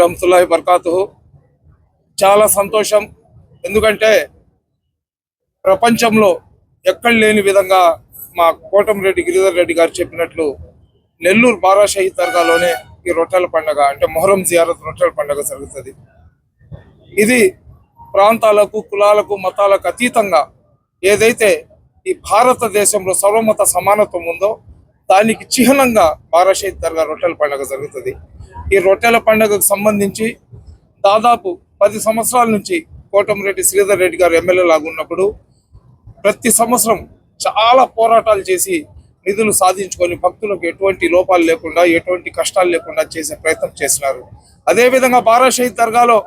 రహమతుల్లాహి బర్కాతు చాలా సంతోషం. ఎందుకంటే ప్రపంచంలో ఎక్కడ లేని విధంగా మా కోటంరెడ్డి గిరిధర్ రెడ్డి గారు చెప్పినట్లు నెల్లూరు బారాషాహి దర్గాలోనే ఈ రొట్టెల పండగ అంటే మొహరం జియారత్ రొట్టెల పండగ జరుగుతుంది. ఇది ప్రాంతాలకు కులాలకు మతాలకు అతీతంగా ఏదైతే ఈ భారతదేశంలో సర్వమత సమానత్వం ఉందో దానికి చిహ్నంగా బారాషాహి దర్గా రొట్టెల పండగ జరుగుతుంది. ఈ రొట్టెల పండుగకు సంబంధించి దాదాపు పది సంవత్సరాల నుంచి కోటమిరెడ్డి శ్రీధర్ రెడ్డి గారు ఎమ్మెల్యే లాగా ఉన్నప్పుడు ప్రతి సంవత్సరం చాలా పోరాటాలు చేసి నిధులు సాధించుకొని భక్తులకు ఎటువంటి లోపాలు లేకుండా ఎటువంటి కష్టాలు లేకుండా చేసే ప్రయత్నం చేసినారు. అదేవిధంగా బారా షహీద్ దర్గాలో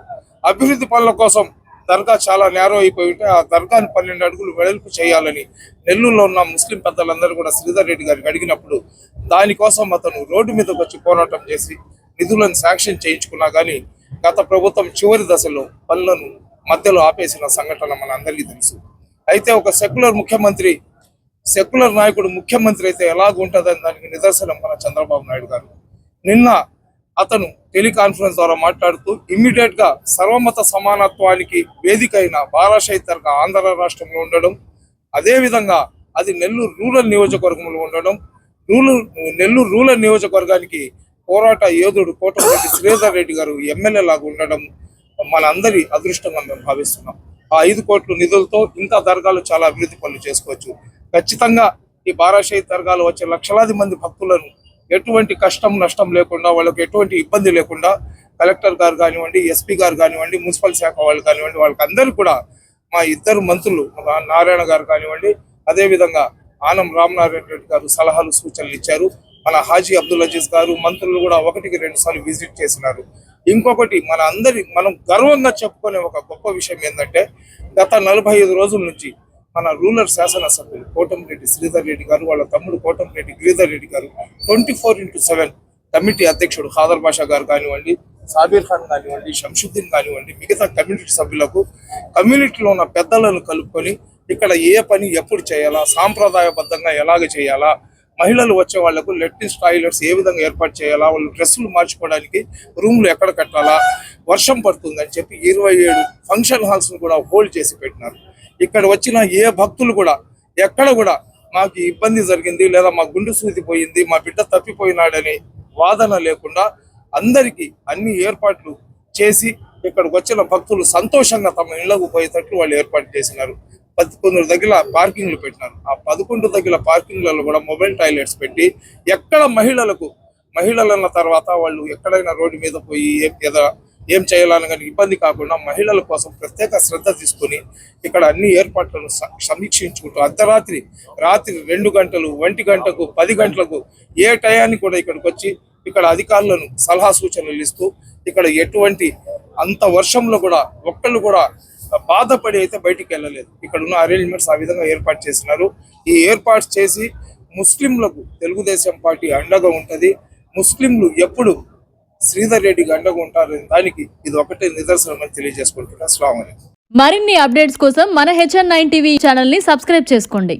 అభివృద్ధి పనుల కోసం దర్గా చాలా నేరో అయిపోయి ఉంటే ఆ దర్గాని పన్నెండు అడుగులు వెడల్పు చేయాలని నెల్లూరులో ఉన్న ముస్లిం పెద్దలందరూ కూడా శ్రీధర్ రెడ్డి గారికి అడిగినప్పుడు దానికోసం అతను రోడ్డు మీదకి వచ్చి పోరాటం చేసి నిధులను శాంక్షన్ చేయించుకున్నా కానీ గత ప్రభుత్వం చివరి దశలో పనులను మధ్యలో ఆపేసిన సంఘటన మన అందరికీ తెలుసు. అయితే ఒక సెక్యులర్ ముఖ్యమంత్రి సెక్యులర్ నాయకుడు ముఖ్యమంత్రి అయితే ఎలాగుంటుందని దానికి నిదర్శనం మన చంద్రబాబు నాయుడు గారు. నిన్న అతను టెలికాన్ఫరెన్స్ ద్వారా మాట్లాడుతూ ఇమ్మీడియట్గా సర్వమత సమానత్వానికి వేదిక అయిన బారాషాహి ఆంధ్ర రాష్ట్రంలో ఉండడం అదే విధంగా అది నెల్లూరు రూరల్ నియోజకవర్గంలో ఉండడం రూరల్ నెల్లూరు రూరల్ నియోజకవర్గానికి పోరాట యోధుడు కోటమిరెడ్డి శ్రీధర్ రెడ్డి గారు ఎమ్మెల్యే లాగా ఉండడం మన అందరి అదృష్టంగా మేము భావిస్తున్నాం. ఆ ఐదు కోట్ల నిధులతో ఇంకా దర్గాలు చాలా అభివృద్ధి పనులు చేసుకోవచ్చు. ఖచ్చితంగా ఈ బారాషాహి దర్గాలు వచ్చే లక్షలాది మంది భక్తులను ఎటువంటి కష్టం నష్టం లేకుండా వాళ్ళకి ఎటువంటి ఇబ్బంది లేకుండా కలెక్టర్ గారు కానివ్వండి ఎస్పీ గారు కానివ్వండి మున్సిపల్ శాఖ వాళ్ళు కానివ్వండి వాళ్ళకందరూ కూడా మా ఇద్దరు మంత్రులు నారాయణ గారు కానివ్వండి అదేవిధంగా ఆనం రామనారాయణ రెడ్డి గారు సలహాలు సూచనలు ఇచ్చారు. మన హాజీ అబ్దుల్ అజీజ్ గారు మంత్రులు కూడా ఒకటికి రెండు సార్లు విజిట్ చేసినారు. ఇంకొకటి మన అందరి మనం గర్వంగా చెప్పుకునే ఒక గొప్ప విషయం ఏంటంటే గత నలభై ఐదు రోజుల నుంచి మన రూరల్ శాసనసభ్యులు కోటంరెడ్డి శ్రీధర్ రెడ్డి గారు వాళ్ళ తమ్ముడు Kotamreddy Giridhar Reddy garu twenty four into seven committee అధ్యక్షుడు ఖాదర్ బాషా గారు కానివ్వండి సాబీర్ ఖాన్ కానివ్వండి షంషుద్దీన్ కానివ్వండి మిగతా కమ్యూనిటీ సభ్యులకు కమ్యూనిటీలో ఉన్న పెద్దలను కలుపుకొని ఇక్కడ ఏ పని ఎప్పుడు చేయాలా సాంప్రదాయబద్ధంగా ఎలాగ చేయాలా మహిళలు వచ్చే వాళ్ళకు లెట్రిన్స్ టాయిలెట్స్ ఏ విధంగా ఏర్పాటు చేయాలా వాళ్ళు డ్రెస్సులు మార్చుకోవడానికి రూమ్లు ఎక్కడ కట్టాలా వర్షం పడుతుందని చెప్పి ఇరవై ఏడు ఫంక్షన్ హాల్స్ కూడా హోల్డ్ చేసి పెట్టినారు. ఇక్కడ వచ్చిన ఏ భక్తులు కూడా ఎక్కడ కూడా మాకు ఇబ్బంది జరిగింది లేదా మా గుండు సూది పోయింది మా బిడ్డ తప్పిపోయినాడని వాదన లేకుండా అందరికీ అన్ని ఏర్పాట్లు చేసి ఇక్కడికి వచ్చిన భక్తులు సంతోషంగా తమ ఇళ్ళకు పోయేటట్లు వాళ్ళు ఏర్పాటు చేసినారు. పదకొండు దగ్గర పార్కింగ్లు పెట్టినారు. ఆ పదకొండు దగ్గర పార్కింగ్లలో కూడా మొబైల్ టాయిలెట్స్ పెట్టి ఎక్కడ మహిళలకు మహిళలన్న తర్వాత వాళ్ళు ఎక్కడైనా రోడ్డు మీద పోయి ఏం ఏదో ఏం చేయాలని కానీ ఇబ్బంది కాకుండా మహిళల కోసం ప్రత్యేక శ్రద్ధ తీసుకొని ఇక్కడ అన్ని ఏర్పాట్లను సమీక్షించుకుంటూ అర్ధరాత్రి రాత్రి రెండు గంటలు ఒంటి గంటకు పది గంటలకు ఏ టయానికి కూడా ఇక్కడికి వచ్చి ఇక్కడ అధికారులను సలహా సూచనలు ఇస్తూ ఇక్కడ ఎటువంటి అంత వర్షంలో కూడా ఒక్కళ్ళు కూడా బాధపడి అయితే బయటికి వెళ్ళలేదు. ఇక్కడ ఉన్న అరేంజ్మెంట్స్ ఆ విధంగా ఏర్పాటు చేసినారు ఈ ఏర్పాటు చేసి ముస్లింలకు తెలుగుదేశం పార్టీ అండగా ఉంటుంది. ముస్లింలు ఎప్పుడు శ్రీధర్ రెడ్డికి అండగా ఉంటారు దానికి ఇది ఒకటే నిదర్శనం అని తెలియజేసుకుంటున్నా. అస్సలం మరిన్ని అప్డేట్స్ కోసం మన హెచ్ఎన్ నైన్ టీవీ ఛానల్ని సబ్స్క్రైబ్ చేసుకోండి.